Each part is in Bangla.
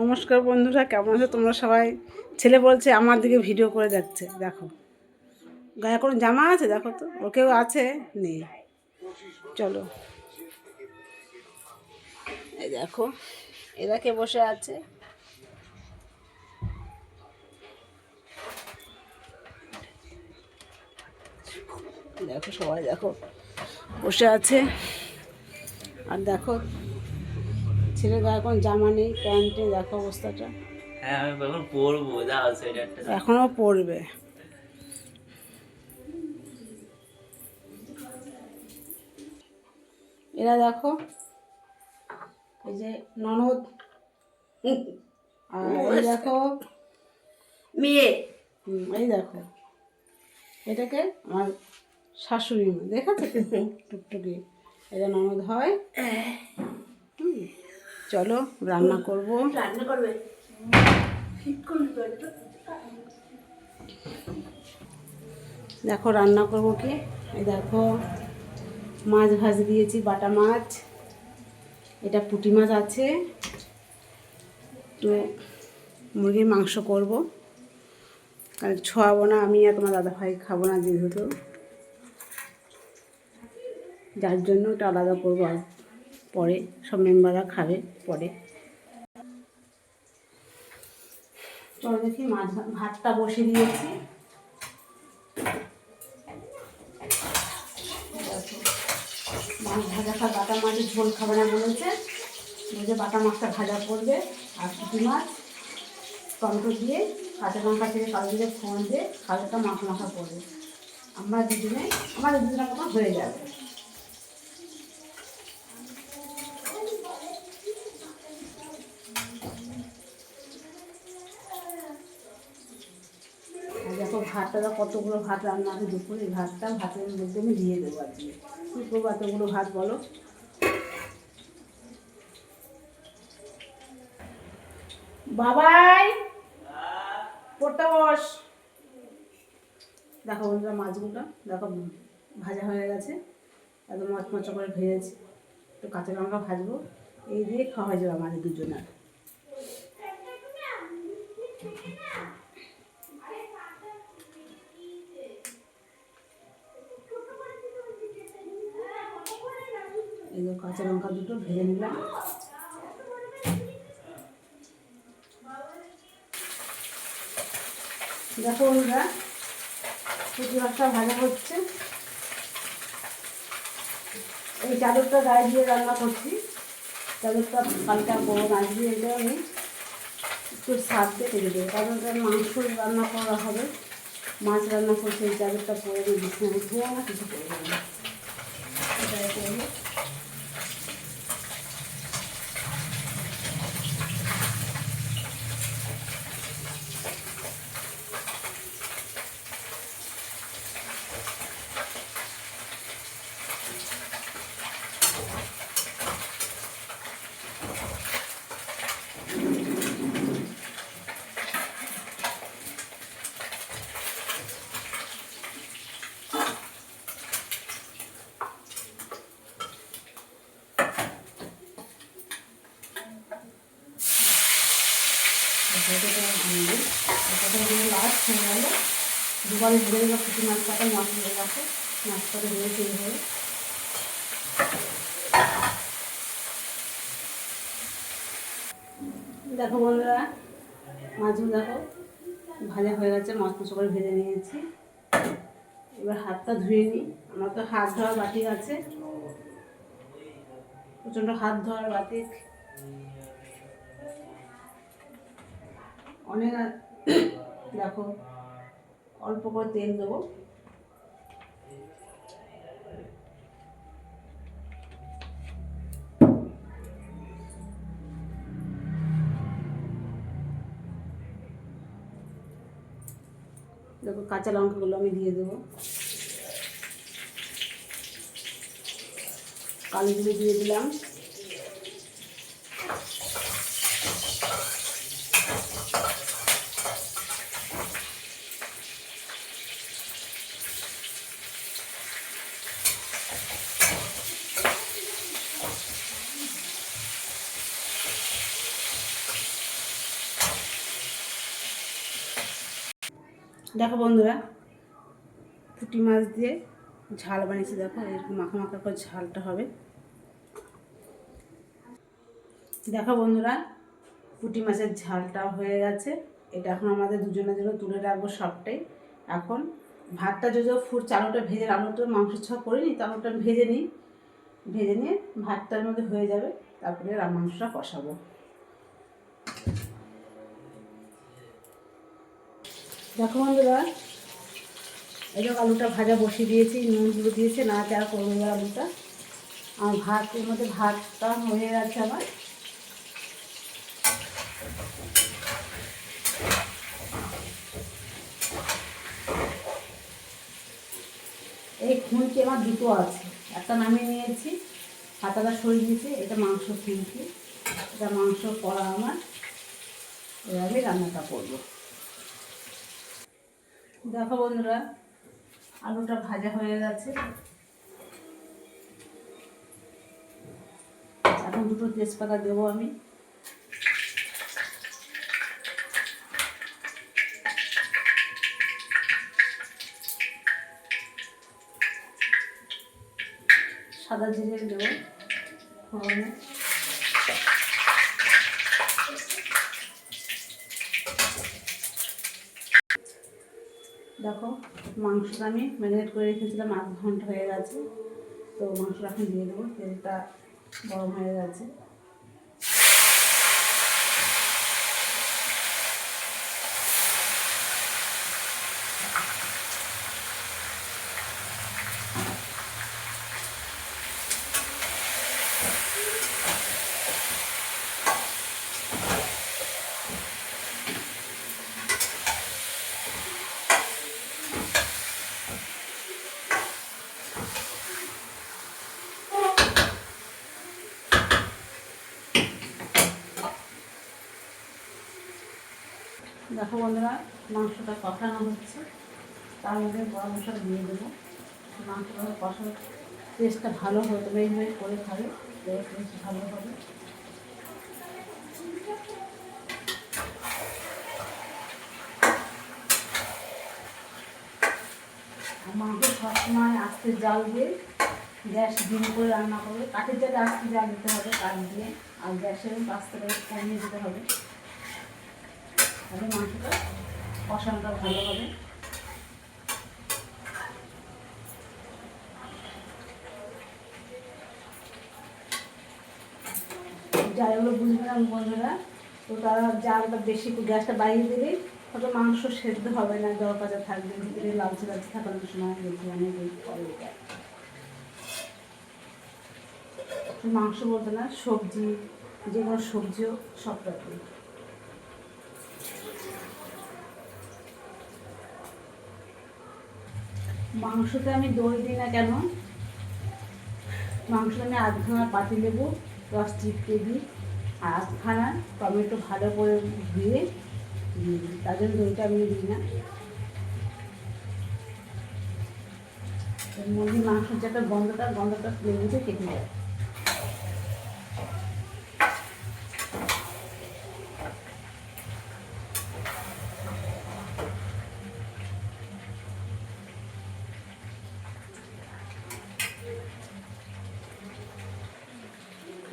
নমস্কার বন্ধুরা, কেমন আছো তোমরা সবাই? ছেলে বলছে আমার দিকে ভিডিও করে যাচ্ছে, দেখো। গায়ে কোনো জামা আছে? দেখো তো, ও কেউ আছে? নেই। চলো। এই দেখো, এরা কে বসে আছে? দেখো সবাই, দেখো, বসে আছে। আর দেখো ছেলের গায়ে কোনো জামা নেই প্যান্টে দেখো অবস্থাটা। হ্যাঁ আমি এখন পরবো দাও সোয়েটারটা এখনও পড়বে এরা দেখো এই যে ননদ আর এই দেখো মেয়ে। এই দেখো এটাকে আমার শাশুড়ি মা দেখাচ্ছে টুকটুকি। এটা ননদ হয়। হুম, চলো রান্না করব। রান্না করবে। দেখো রান্না করব কি? দেখো মাছ ভাজ দিয়েছি বাটা মাছ। এটা পুঁটি মাছ আছে। তো মুরগির মাংস করব। কারণ ছোয়াবো না আমি আর তোমার দাদা ভাই খাব না যেহেতু। যার জন্য ওটা আলাদা করব আর পরে, সব মেম্বাররা খাবে পরে। চলো দেখি মাছ ভাতটা বসিয়ে দিয়েছি। মাছ ভাজা খা বাটা মাছের ঝোল খাবে না বলেছে। বলছে বাটা মাছটা ভাজা করবে, আর পুঁটি মাছ, টমেটো দিয়ে, কাঁচা লঙ্কা থেকে কালো দিয়ে ফোন দিয়ে কালোটা মাখা মাখা করবে। আমরা দুজনে আমার দুজনের মতো হয়ে যাবে আর দেখো ভাতটা তো কতগুলো ভাত রান্না আছে দুপুরে ভাতটা, ভাতের মধ্যে আমি দিয়ে দেবো আজকে কী। করব এতগুলো ভাত বলো? বাবাই! পড়তে বস। দেখো বন্ধুরা মাছগুলো, দেখো ভাজা হয়ে গেছে। একদম মাছ মাচা করে ভেজেছি। একটু কাঁচা লঙ্কা ভাজবো। এই দিয়ে খাওয়া যাবে আমাদের দুজনের। কাঁচা লঙ্কা দুটো ভেজে নিলাম। দেখো বন্ধুরা, পুঁটি মাছটা ভাজা হচ্ছে। এই চাদরটা গায়ে দিয়ে রান্না করছি। চাদরটা কালটা বড় গাছ দিয়ে এলে আমি একটু দিয়ে রেখে দেবো, কারণ মাংস রান্না করা হবে। মাছ রান্না করছে, এই চাদরটা পরে দিয়ে বিছানা ধোয়া না কিছু করব না এটাই করব লাস্ট হয়ে গেল দুবারে ঘুরে গেল কিছু মাছটাকে মাছ হয়ে গেছে। মাছটাকে ধরে তৈরি হয়ে দেখো বন্ধুরা, মাছগুলো দেখো, ভাজা হয়ে গেছে, মাছ মাছ করে ভেজে নিয়েছি। এবার হাতটা ধুয়ে নিই। আমার তো হাত ধোয়ার বাটি আছে। প্রচণ্ড হাত ধোয়ার বাটি। অনেক দেখো অল্প করে তেল দেবো দেখো কাঁচা লঙ্কাগুলো আমি দিয়ে দেবো কালো জিরে দিয়ে দিলাম দেখো বন্ধুরা, পুঁটি মাছ দিয়ে ঝাল বানিয়েছি, দেখো এরকম মাখা মাখা করে ঝালটা হবে। দেখো বন্ধুরা, পুঁটি মাছের ঝালটা হয়ে গেছে। এটা এখন আমাদের দুজনের জন্য তুলে রাখব সবটাই। এখন ভাতটা যদি ফুট চালুটা ভেজে আলুটা মাংস ছ করিনি, তো আলুটা ভেজে নিই। ভেজে নিয়ে ভাতটার মধ্যে হয়ে যাবে, তারপরে মাংসটা কষাবো। দেখো বন্ধুরা, এই দেখো আলুটা ভাজা বসিয়ে দিয়েছি, নুনগুলো দিয়েছে না চা করব আলুটা। আর ভাতের মধ্যে ভাতটা হয়ে গেছে আমার এই খুঁটি আমার দুটো আছে। একটা নামিয়ে নিয়েছি, হাতাটা সরিয়ে দিয়েছি, এটা মাংস খুঁটি এটা মাংস করা আমার। এভাবে রান্নাটা করব। দেখো বন্ধুরা আলুটা ভাজা হয়ে গেছে। এখন দুটো তেজপাতা দেবো আমি। সাদা জিরে দেবো দেখো মাংসটা আমি ম্যারিনেট করে রেখেছিলাম আধ ঘণ্টা হয়ে গেছে। তো মাংসটা এখন দিয়ে দেবো, তেলটা গরম হয়ে গেছে। দেখো বন্ধুরা, মাংসটা কষানো হচ্ছে। তার মধ্যে গরম মশলা দিয়ে দেবো। মাংসটা কষানো টেস্টটা ভালো হবে, তবে এইভাবে করে খাবে টেস্ট ভালো হবে। মাংস সবসময় আস্তে জাল দিয়ে গ্যাস ডিম করে রান্না করবে। কাঠের জালে আস্তে জাল দিতে হবে, কাঠ দিয়ে। আর গ্যাসের আস্তে করে কমিয়ে দিতে হবে। তাহলে মাংসটা কষানোটা ভালো হবে। যাইগুলো বুঝবে না বন্ধুরা, তো তারা জালটা বেশি গ্যাসটা বাড়িয়ে দিলে হয়তো মাংস সেদ্ধ হবে না, জল কাঁচা থাকবে, ভিতরে লালচে লালচে থাকানোর সময় দেখি অনেক মাংস বলতে না, সবজি, যে কোনো সবজিও সব রকম মাংসতে আমি দই দিই না কেন? মাংস আমি আধখানা পাতি লেবু রস চিপকে দিই আর আধখানা টমেটো ভালো করে দিয়ে দিই। তার জন্য দইটা আমি দিই না। মুরগির মাংসের যে একটা গন্ধটা গন্ধটা লেবুতে কেটে যায়।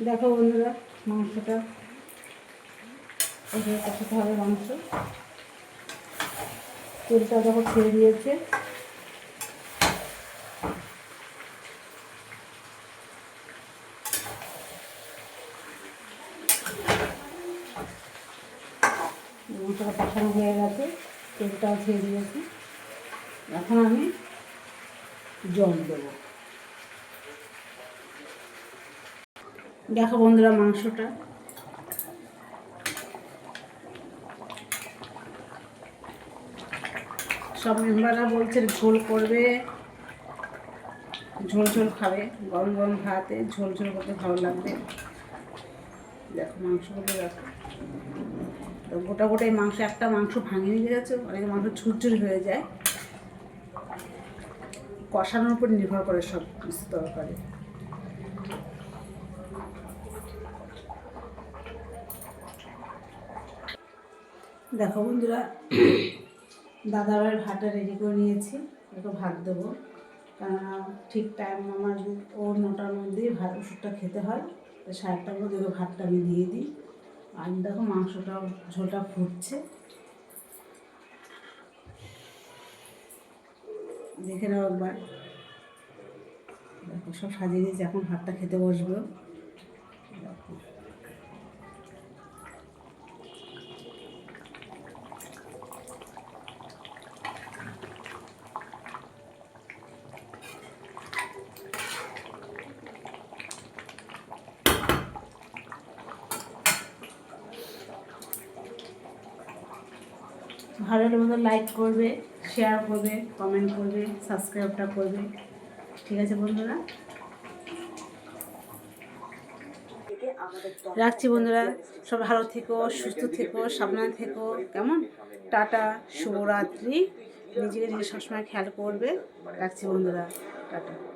দেখো বন্ধুরা, মাংসটা। এভাবে কষাতে হবে মাংস। তেলটা যখন ছেড়ে দিয়েছে। মশলা কষানো হয়ে গেছে, তেলটাও ছেড়ে দিয়েছে। এখন আমি জল দেবো। দেখো বন্ধুরা মাংসটা। সব মেম্বাররা বলছে ঝোল করবে, ঝোল ঝোল খাবে, গরম গরম ভাতে ঝোল ঝোল করতে ভালো লাগবে। দেখো মাংসগুলো দেখো। তো গোটা গোটাই মাংস, একটা মাংস ভাঙিয়ে নিয়ে গেছে অনেক মাংস ঝুরঝুরি হয়ে যায়। কষানোর উপর নির্ভর করে সব কিছু তরকারি দেখো বন্ধুরা, দাদাভাইয়ের ভাতটা রেডি করে নিয়েছি। ওকে ভাত দেবো। ঠিক টাইম আমার ও নটার মধ্যেই ভাত ওষুধটা খেতে হয়, তো সাড়ে আটটার মধ্যে ওকে ভাতটা আমি দিয়ে দিই। আর দেখো মাংসটা ঝোলটা ফুটছে। দেখে নাও একবার। দেখো সব সাজিয়ে দিয়েছি, এখন ভাতটা খেতে বসবো দেখো ভালো লাগলে লাইক করবে শেয়ার করবে কমেন্ট করবে সাবস্ক্রাইবটা করবে। ঠিক আছে বন্ধুরা? রাখছি বন্ধুরা। সব ভালো থেকো, সুস্থ থেকো, সাবধানে থেকো। কেমন? টাটা, শুভরাত্রি। নিজেকে নিজে সবসময় খেয়াল করবে। রাখছি বন্ধুরা। টাটা।